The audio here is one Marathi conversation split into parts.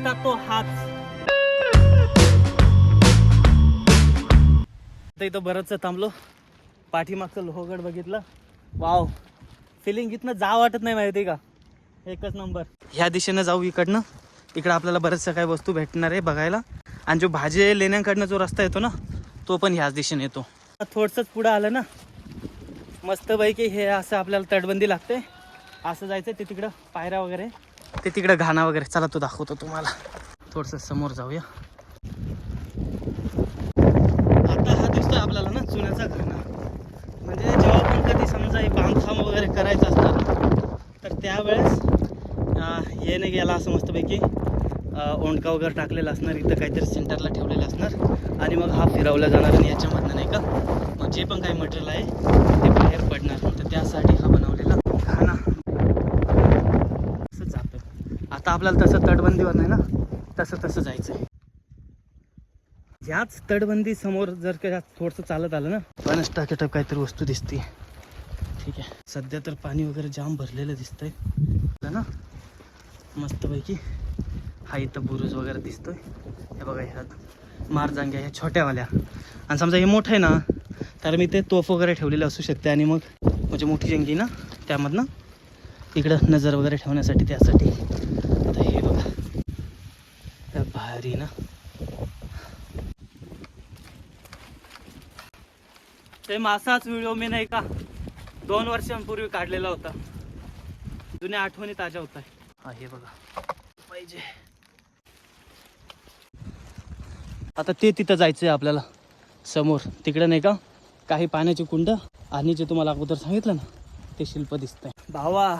कोणता तो हाच इथं बरंच थांबलो. पाठीमागचं लोहगड बघितलं. वाव फिलिंग इथनं जा वाटत नाही माहिती का? एकच नंबर ह्या दिशेनं जाऊ इकडनं. इकडं आपल्याला बऱ्याचशा काही वस्तू भेटणार आहे बघायला. आणि जो भाजी लेण्याकडनं जो रस्ता येतो ना तो पण ह्याच दिशेने येतो. थोडंसंच पुढं आलं ना मस्तपैकी हे असं आपल्याला तटबंदी लागते. असं जायचं ते तिकडं पायऱ्या वगैरे. ते तिकडं घाणा वगैरे. चला तो दाखवतो तुम्हाला. थोडंसं समोर जाऊया. आता हा दिसतोय आपल्याला ना चुन्याचा घाणा. म्हणजे जेव्हा पण कधी समजा हे बांधकाम वगैरे करायचं असणार तर त्यावेळेस येणे गेला असं मस्तपैकी ओंडका वगैरे टाकलेला असणार इथं काहीतरी सेंटरला ठेवलेलं असणार. आणि मग हा फिरवला जाणार आणि याच्यामधनं नाही का मग जे पण काही मटेरियल आहे ते बाहेर पडणार तर त्यासाठी हा बनवलेला घाणा असं जातं आता आपल्याला तसं तटबंदीवर नाही ना? तसं तसं जायचं आहे ह्याच तटबंदी समोर जर का थोडंसं चालत आलं ना पणच टाकेटप काहीतरी वस्तू दिसते. ठीक आहे. सध्या तर पाणी वगैरे जाम भरलेलं दिसतंय. ना? मस्तपैकी. हा इथं बुरुज वगैरे दिसतोय. हे बघा ह्या मारजांग्या ह्या छोट्यावाल्या. आणि समजा हे मोठं आहे ना तर मी ते तोफ वगैरे ठेवलेले असू शकते. आणि मग म्हणजे मोठी जंगी ना त्यामधनं इकडं नजर वगैरे ठेवण्यासाठी त्यासाठी. भारी ना. ते मासाच व्हिडिओ मी नाही का दोन वर्षांपूर्वी काढलेला होता. जुन्या आठवणी ताज्या होत आहे हे बघा. पाहिजे. आता ते तिथं जायचंय आपल्याला. समोर. तिकडे नाही का काही पाण्याची कुंड आणि जे तुम्हाला अगोदर सांगितलं ना ते शिल्प दिसतंय. भावा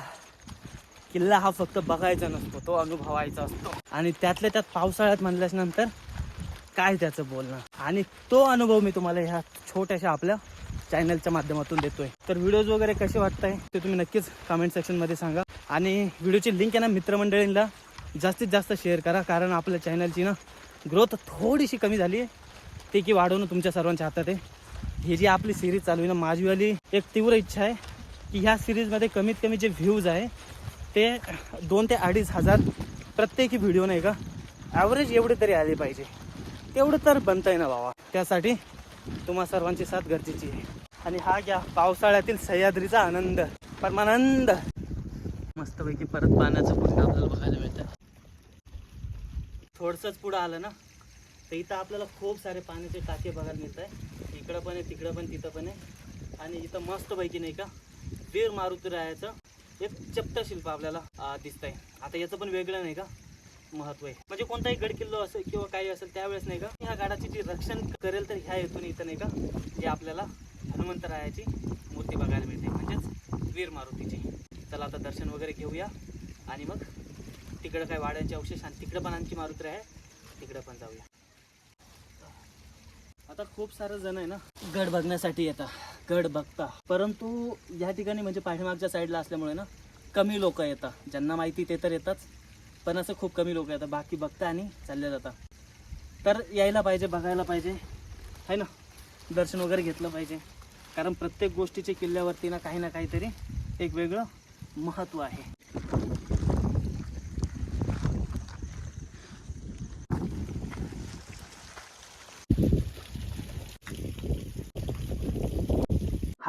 किल्ला हा फक्त बघायचा नसतो तो अनुभवायचा असतो. आणि त्यातल्या त्यात पावसाळ्यात म्हणल्याच नंतर काय त्याचं बोलणं आणि तो अनुभव मी तुम्हाला ह्या छोट्याशा आपल्या चॅनलच्या माध्यमातून देतोय. तर व्हिडिओज वगैरे कसे वाटताय ते तुम्ही नक्कीच कमेंट सेक्शनमध्ये सांगा. आणि व्हिडिओची लिंक आहे ना मित्रमंडळींना जास्तीत जास्त शेअर करा कारण आपल्या चॅनलची ना ग्रोथ थोडीशी कमी झाली आहे. ते की वाढवणं तुमच्या सर्वांच्या हातात आहे. ही जी आपली सिरीज चालू आहे ना माझीवाली एक तीव्र इच्छा आहे की ह्या सिरीजमध्ये कमीत कमी जे व्ह्यूज आहे ते दोन ते अडीच हजार प्रत्येकी व्हिडिओ नाही का? ॲव्हरेज एवढे तरी आले पाहिजे. तेवढं तर बनतंय ना बाबा त्यासाठी तुम्हा सर्वांची साथ गरजेची आहे. आणि हा घ्या पावसाळ्यातील सह्याद्रीचा आनंद. परमानंद. मस्तपैकी परत पाण्याचं पुढं आपल्याला बघायला मिळतं. थोडंसंच पुढं आलं ना तर इथं आपल्याला खूप सारे पाण्याचे टाके बघायला मिळत आहे इकडं पण आहे तिकडं पण तिथं पण आहे. आणि इथं मस्तपैकी नाही का वीर मारुती राहायचं एक चप्ट शिल्प आपल्याला दिसत दिसतंय. आता याचं पण वेगळं नाही का? महत्त्व आहे. म्हणजे कोणताही गड किल्लो असेल किंवा काही असेल त्यावेळेस नाही का? ह्या गडाची जी रक्षण करेल तर ह्या हेतून इथं नाही का? जे आपल्याला हनुमंतरायाची मूर्ती बघायला मिळते. म्हणजेच वीर मारुतीची. चला आता दर्शन वगैरे घेऊया. आणि मग तिकडं काय वाड्यांचे अवशेष आणि तिकडं पण आणखी मारुती आहे. तिकडं पण जाऊया. आता खूप सारं जण आहे ना गड बघण्यासाठी येतात. गड बघता. परंतु या ठिकाणी म्हणजे पाठीमागच्या साईडला असल्यामुळे ना कमी लोक येतात. ज्यांना माहिती ते तर येतात पण असं खूप कमी लोक येतात. बाकी बघता आणि चालले जातात तर यायला पाहिजे बघायला पाहिजे. आहे ना? दर्शन वगैरे घेतलं पाहिजे. कारण प्रत्येक गोष्टीचे किल्ल्यावरती ना काही ना काहीतरी एक वेगळं महत्त्व आहे.